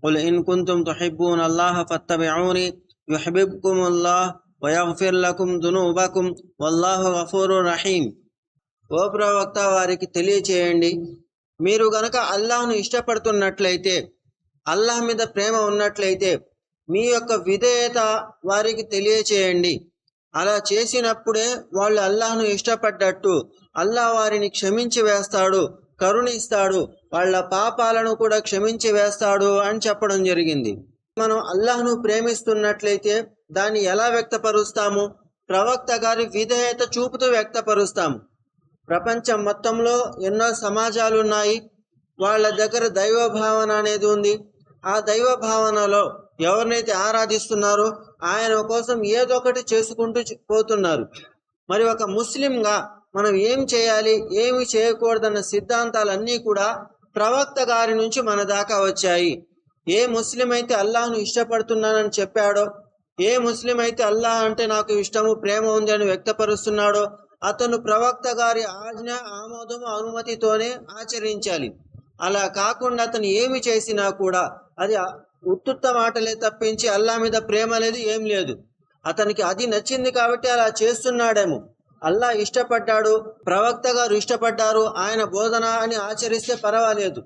قل إن كنتم تحبون الله فاتبعوني يحببكم الله ويغفر لكم ذنوبكم والله غفور رحيم ఓ ప్రవక్త వారికి తెలియచేయండి మీరు గనక అల్లాహ్ను ఇష్టపడుతున్నట్లయితే అల్లాహ్ మీద ప్రేమ ఉన్నట్లయితే మీ యొక్క విధేయత వారికి తెలియచేయండి అలా చేసినప్పుడే వాళ్ళు అల్లాహ్ను ఇష్టపడ్డట్టు అల్లాహ్ వారిని క్షమించి వేస్తాడు కరుణిస్తాడు వాళ్ళ పాపాలను కూడా క్షమించి వేస్తాడు అని చెప్పడం జరిగింది. మనం అల్లాహ్ను ప్రేమిస్తున్నట్లయితే దాన్ని ఎలా వ్యక్తపరుస్తాము? ప్రవక్త గారి విధేయత చూపుతూ వ్యక్తపరుస్తాము. ప్రపంచం మొత్తంలో ఎన్నో సమాజాలు ఉన్నాయి. వాళ్ళ దగ్గర దైవ భావన అనేది ఉంది. ఆ దైవ భావనలో ఎవరినైతే ఆరాధిస్తున్నారో ఆయన కోసం ఏదో ఒకటి చేసుకుంటూ పోతున్నారు. మరి ఒక ముస్లింగా మనం ఏం చేయాలి? ఏమి చేయకూడదన్న సిద్ధాంతాలన్నీ కూడా ప్రవక్త గారి నుంచి మన దాకా వచ్చాయి. ఏ ముస్లిం అయితే అల్లాహ్ను ఇష్టపడుతున్నానని చెప్పాడో ఏ ముస్లిం అయితే అల్లాహ్ అంటే నాకు ఇష్టము ప్రేమ ఉంది అని వ్యక్తపరుస్తున్నాడో అతను ప్రవక్త గారి ఆజ్ఞ ఆమోదము అనుమతితోనే ఆచరించాలి. అలా కాకుండా అతను ఏమి చేసినా కూడా అది ఉత్తుత్త మాటలే తప్పించి అల్లా మీద ప్రేమ లేదు ఏం లేదు. అతనికి అది నచ్చింది కాబట్టి అలా చేస్తున్నాడేమో. అల్లా ఇష్టపడ్డాడు ప్రవక్త గారు ఇష్టపడ్డారు ఆయన బోధన అని ఆచరిస్తే పర్వాలేదు.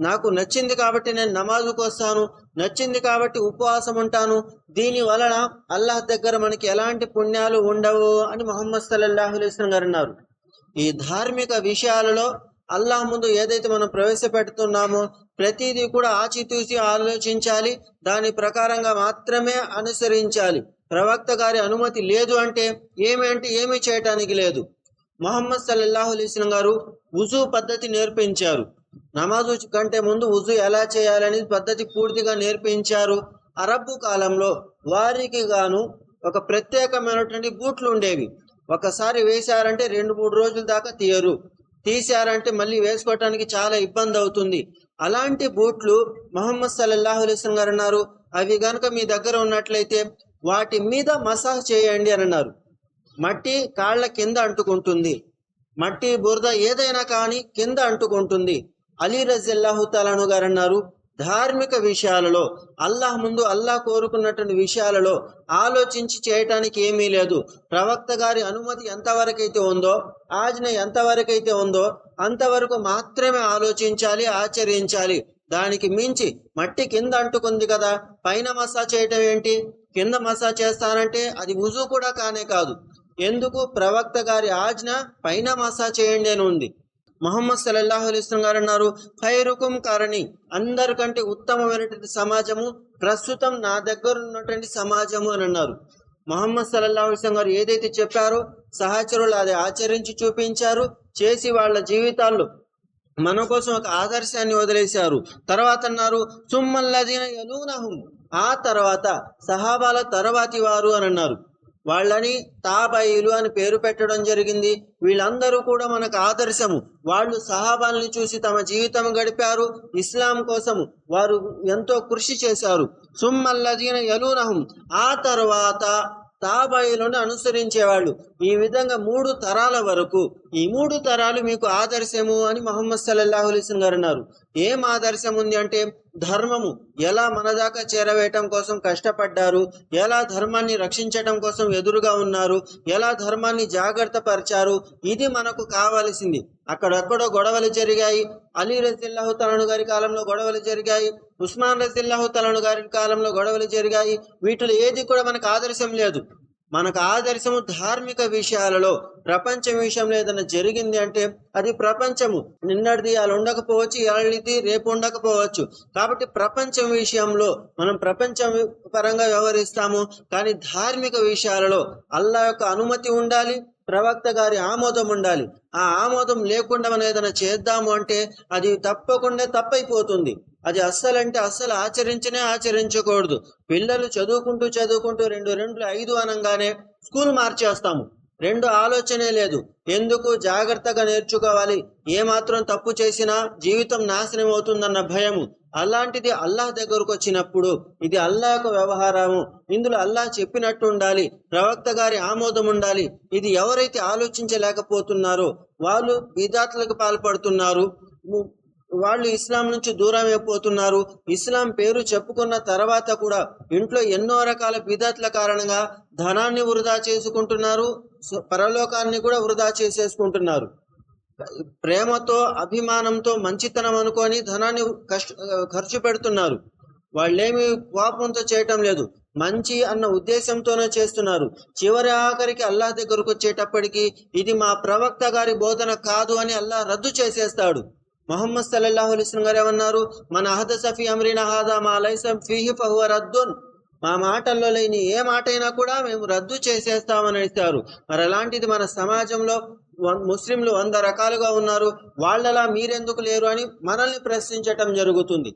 నాకు నచ్చింది కాబట్టి నేను నమాజుకు వస్తాను నచ్చింది కాబట్టి ఉపవాసం ఉంటాను. దీని వలన అల్లాహ్ దగ్గర మనకి ఎలాంటి పుణ్యాలు ఉండవు అని మొహమ్మద్ సల్లాహులేస్లం గారు అన్నారు. ఈ ధార్మిక విషయాలలో అల్లాహ్ ముందు ఏదైతే మనం ప్రవేశపెడుతున్నామో ప్రతిదీ కూడా ఆచితూచి ఆలోచించాలి దాని ప్రకారంగా మాత్రమే అనుసరించాలి. ప్రవక్త గారి అనుమతి లేదు అంటే ఏమి అంటే ఏమీ చేయటానికి లేదు. మొహమ్మద్ సల్లల్లాహు అలైహి గారు ఉజూ పద్ధతి నేర్పించారు. నమాజు కంటే ముందు వుజు ఎలా చేయాలని పద్ధతి పూర్తిగా నేర్పించారు. అరబ్బు కాలంలో వారికి గాను ఒక ప్రత్యేకమైనటువంటి బూట్లు ఉండేవి. ఒకసారి వేశారంటే రెండు మూడు రోజుల దాకా తీయరు. తీశారంటే మళ్ళీ వేసుకోవటానికి చాలా ఇబ్బంది అవుతుంది. అలాంటి బూట్లు మొహమ్మద్ సల్లల్లాహు అలైహి గారు అన్నారు. అవి గనుక మీ దగ్గర ఉన్నట్లయితే వాటి మీద మసాజ్ చేయండి అని అన్నారు. మట్టి కాళ్ళ కింద అంటుకుంటుంది. మట్టి బురద ఏదైనా కానీ కింద అంటుకుంటుంది. అలీ రజిల్లాహుతాలను గారు అన్నారు ధార్మిక విషయాలలో అల్లాహ్ ముందు అల్లాహ్ కోరుకున్నటువంటి విషయాలలో ఆలోచించి చేయటానికి ఏమీ లేదు. ప్రవక్త గారి అనుమతి ఎంతవరకైతే ఉందో ఆజ్ఞ ఎంతవరకైతే ఉందో అంతవరకు మాత్రమే ఆలోచించాలి ఆచరించాలి. దానికి మించి మట్టి కింద అంటుకుంది కదా పైన మసాజ్ చేయటం ఏంటి? కింద మసాజ్ చేస్తానంటే అది వుజు కూడా కానే కాదు. ఎందుకు? ప్రవక్త గారి ఆజ్ఞ పైన మసాజ్ చేయండి అని ఉంది. మొహమ్మద్ సల్లల్లాహు అలైహి గారు అన్నారు ఖైరుకుం కారణి. అందరికంటే ఉత్తమమైనటువంటి సమాజము ప్రస్తుతం నా దగ్గర ఉన్నటువంటి సమాజము అని అన్నారు. మొహమ్మద్ సల్లల్లాహు అలైహి గారు ఏదైతే చెప్పారో సహచరులు అది ఆచరించి చూపించారు. చేసి వాళ్ళ జీవితాల్లో మన కోసం ఒక ఆదర్శాన్ని వదిలేశారు. తర్వాత అన్నారు సుమ్మల్లదీన యలూనహుం. ఆ తర్వాత సహాబాల తర్వాతి వారు అని అన్నారు. వాళ్ళని తాబైలు అని పేరు పెట్టడం జరిగింది. వీళ్ళందరూ కూడా మనకు ఆదర్శము. వాళ్ళు సహాబాల్ని చూసి తమ జీవితం గడిపారు. ఇస్లాం కోసము వారు ఎంతో కృషి చేశారు. సుమ్మల్లదీన యలూనహుం. ఆ తర్వాత తాబాయిలను అనుసరించేవాళ్ళు. ఈ విధంగా మూడు తరాల వరకు ఈ మూడు తరాలు మీకు ఆదర్శము అని మహమ్మద్ సల్లల్లాహు గారు అన్నారు. ఏం ఆదర్శం ఉంది అంటే ధర్మము. ఎలా మన దాకా చేరవేయటం కోసం కష్టపడ్డారు ఎలా ధర్మాన్ని రక్షించటం కోసం ఎదురుగా ఉన్నారు ఎలా ధర్మాన్ని జాగ్రత్త పరిచారు ఇది మనకు కావలసింది. అక్కడెక్కడో గొడవలు జరిగాయి. అలీ రజిల్లాహు తలను గారి కాలంలో గొడవలు జరిగాయి. ఉస్మాన్ రజిల్లాహు తలను గారి కాలంలో గొడవలు జరిగాయి. వీటిలో ఏది కూడా మనకు ఆదర్శం లేదు. మనకు ఆదర్శము ధార్మిక విషయాలలో ప్రపంచం విషయంలో ఏదైనా జరిగింది అంటే అది ప్రపంచము. నిన్నటిది అలా ఉండకపోవచ్చు ఇవాళది రేపు ఉండకపోవచ్చు. కాబట్టి ప్రపంచం విషయంలో మనం ప్రపంచం పరంగా వ్యవహరిస్తాము. కానీ ధార్మిక విషయాలలో అల్లా యొక్క అనుమతి ఉండాలి ప్రవక్త గారి ఆమోదం ఉండాలి. ఆ ఆమోదం లేకుండా మనం ఏదైనా చేద్దాము అంటే అది తప్పకుండా తప్పైపోతుంది. అది అస్సలంటే అస్సలు ఆచరించనే ఆచరించకూడదు. పిల్లలు చదువుకుంటూ చదువుకుంటూ రెండు రెండు ఐదు అనగానే స్కూల్ మార్చేస్తాము. రెండు ఆలోచనే లేదు. ఎందుకు జాగ్రత్తగా నేర్చుకోవాలి? ఏమాత్రం తప్పు చేసినా జీవితం నాశనం అవుతుందన్న భయము. అలాంటిది అల్లాహ్ దగ్గరకు వచ్చినప్పుడు ఇది అల్లాహ్ యొక్క వ్యవహారము. ఇందులో అల్లాహ్ చెప్పినట్టు ఉండాలి. ప్రవక్త గారి ఆమోదం ఉండాలి. ఇది ఎవరైతే ఆలోచించలేకపోతున్నారో వాళ్ళు విధాతలకు పాల్పడుతున్నారు. వాళ్ళు ఇస్లాం నుంచి దూరం అయిపోతున్నారు. ఇస్లాం పేరు చెప్పుకున్న తర్వాత కూడా ఇంట్లో ఎన్నో రకాల బిదత్ల కారణంగా ధనాన్ని వృధా చేసుకుంటున్నారు. పరలోకాన్ని కూడా వృధా చేసేసుకుంటున్నారు. ప్రేమతో అభిమానంతో మంచితనం అనుకొని ధనాన్ని కష్ట ఖర్చు పెడుతున్నారు. వాళ్ళేమి కోపంతో చేయటం లేదు. మంచి అన్న ఉద్దేశంతోనే చేస్తున్నారు. చివరి ఆఖరికి అల్లాహ్ దగ్గరకు వచ్చేటప్పటికి ఇది మా ప్రవక్త గారి బోధన కాదు అని అల్లాహ్ రద్దు చేసేస్తాడు. మొహమ్మద్ సల్లల్లాహు అలిస్లం గారు ఏమన్నారు? మన అహద సఫీ అమ్రిన హాదా మా లైసం ఫీహి ఫహువ రద్దున్. మా మాటల్లో లేని ఏ మాట అయినా కూడా మేము రద్దు చేసేస్తామని ఇస్తారు మరి అలాంటిది మన సమాజంలో ముస్లింలు వంద రకాలుగా ఉన్నారు. వాళ్ళలా మీరెందుకు లేరు అని మనల్ని ప్రశ్నించటం జరుగుతుంది.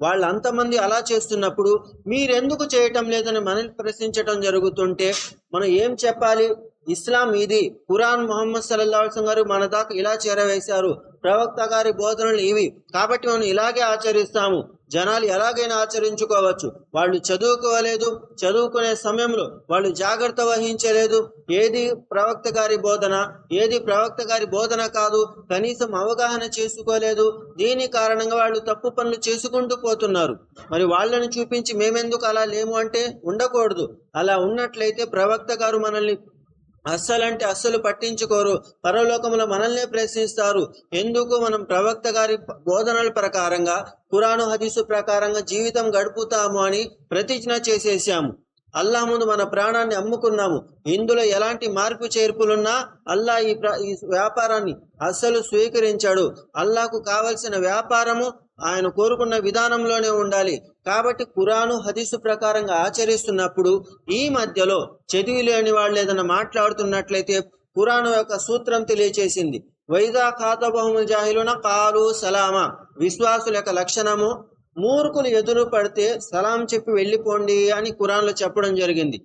వాళ్ళు అంతమంది అలా చేస్తున్నప్పుడు మీరెందుకు చేయటం లేదని మనల్ని ప్రశ్నించటం జరుగుతుంటే మనం ఏం చెప్పాలి? ఇస్లాం ఇది. ఖురాన్ మొహమ్మద్ సల్లాహం గారు మన దాకా ఇలా చేరవేశారు. ప్రవక్త గారి బోధనలు ఇవి. కాబట్టి మనం ఇలాగే ఆచరిస్తాము. జనాలు ఎలాగైనా ఆచరించుకోవచ్చు. వాళ్ళు చదువుకోలేదు చదువుకునే సమయంలో వాళ్ళు జాగ్రత్త వహించలేదు. ఏది ప్రవక్త గారి బోధన ఏది ప్రవక్త గారి బోధన కాదు. కనీసం అవగాహన చేసుకోలేదు. దీని కారణంగా వాళ్ళు తప్పు పనులు చేసుకుంటూ పోతున్నారు. మరి వాళ్ళని చూపించి మేమెందుకు అలా లేము అంటే ఉండకూడదు. అలా ఉన్నట్లయితే ప్రవక్త గారు మనల్ని అస్సలంటే అస్సలు పట్టించుకోరు. పరలోకంలో మనల్నే ప్రశ్నిస్తారు. ఎందుకు మనం ప్రవక్త గారి బోధనల ప్రకారంగా పురాణ హదీసు ప్రకారంగా జీవితం గడుపుతాము అని ప్రతిజ్ఞ చేసేసాము అల్లా ముందు మన ప్రాణాన్ని అమ్ముకున్నాము. ఇందులో ఎలాంటి మార్పు చేర్పులున్నా అల్లా ఈ ఈ వ్యాపారాన్ని అస్సలు స్వీకరించాడు. అల్లాకు కావలసిన వ్యాపారము ఆయన కోరుకున్న విధానంలోనే ఉండాలి. కాబట్టి కురాను హదీసు ప్రకారంగా ఆచరిస్తున్నప్పుడు ఈ మధ్యలో చదివి లేని వాళ్ళు ఏదైనా మాట్లాడుతున్నట్లయితే కురాను యొక్క సూత్రం తెలియచేసింది. వైదా ఖాతబహుముల్ జాహిలున కాలు సలామా. విశ్వాసుల యొక్క లక్షణము మూర్ఖులు ఎదురు పడితే సలాం చెప్పి వెళ్ళిపోండి అని కురాన్లో చెప్పడం జరిగింది.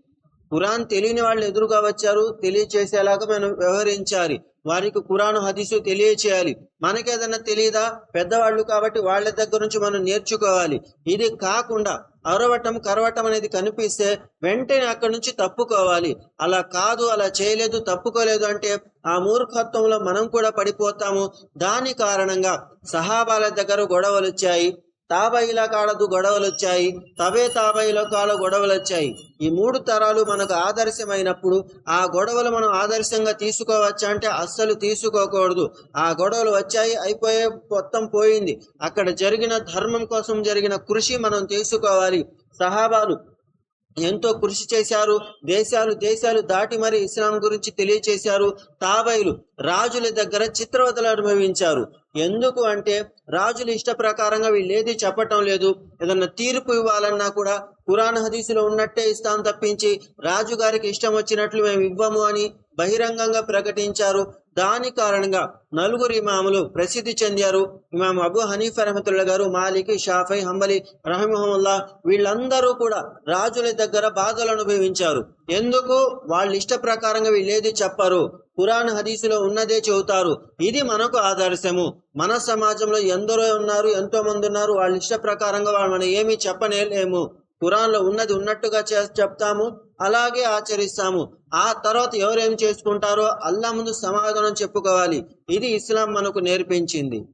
ఖురాన్ తెలియని వాళ్ళు ఎదురుగా వచ్చారు తెలియచేసేలాగా మనం వ్యవహరించాలి. వారికి ఖురాన్ హదీసు తెలియచేయాలి. మనకేదన్నా తెలియదా పెద్దవాళ్ళు కాబట్టి వాళ్ళ దగ్గర నుంచి మనం నేర్చుకోవాలి. ఇది కాకుండా అరవటం కరవటం అనేది కనిపిస్తే వెంటనే అక్కడి నుంచి తప్పుకోవాలి. అలా కాదు అలా చేయలేదు తప్పుకోలేదు అంటే ఆ మూర్ఖత్వంలో మనం కూడా పడిపోతాము. దాని కారణంగా సహాబాల దగ్గర గొడవలు వచ్చాయి. తాబైల కాడదు గొడవలు వచ్చాయి తవే తాబైల కాడ గొడవలు వచ్చాయి ఈ మూడు తరాలు మనకు ఆదర్శమైనప్పుడు ఆ గొడవలు మనం ఆదర్శంగా తీసుకోవచ్చా అంటే అస్సలు తీసుకోకూడదు. ఆ గొడవలు వచ్చాయి అయిపోయే మొత్తం పోయింది. అక్కడ జరిగిన ధర్మం కోసం జరిగిన కృషి మనం తీసుకోవాలి సహాబాలు ఎంతో కృషి చేశారు. దేశాలు దేశాలు దాటి మరి ఇస్లాం గురించి తెలియచేశారు. తాబైలు రాజుల దగ్గర చిత్రవతలు అనుభవించారు. ఎందుకు అంటే రాజుల ఇష్ట ప్రకారంగా వీళ్ళేది చెప్పటం లేదు. ఏదన్నా తీర్పు ఇవ్వాలన్నా కూడా పురాణ హదీసులో ఉన్నట్టే ఇస్తాం తప్పించి రాజుగారికి ఇష్టం వచ్చినట్లు మేము ఇవ్వము అని బహిరంగంగా ప్రకటించారు. దాని కారణంగా నలుగురు ఇమాములు ప్రసిద్ధి చెందారు. ఇమాం అబు హనీఫ్ రహమతుల్లా గారు మాలికి షాఫై హంబలి రహమహముల్లా వీళ్ళందరూ కూడా రాజుల దగ్గర బాధలు అనుభవించారు. ఎందుకు? వాళ్ళ ఇష్ట ప్రకారంగా వీళ్ళేది చెప్పరు. పురాణ హదీసులో ఉన్నదే చెబుతారు. ఇది మనకు ఆదర్శము. మన సమాజంలో ఎందరో ఉన్నారు ఎంతో మంది ఉన్నారు. వాళ్ళ ఇష్ట ప్రకారంగా వాళ్ళు మనం ఏమీ చెప్పనేలేము ఖురాన్లో ఉన్నది ఉన్నట్టుగా చే చెప్తాము. అలాగే ఆచరిస్తాము. ఆ తర్వాత ఎవరేం చేసుకుంటారో అల్లా ముందు సమాధానం చెప్పుకోవాలి. ఇది ఇస్లాం మనకు నేర్పించింది.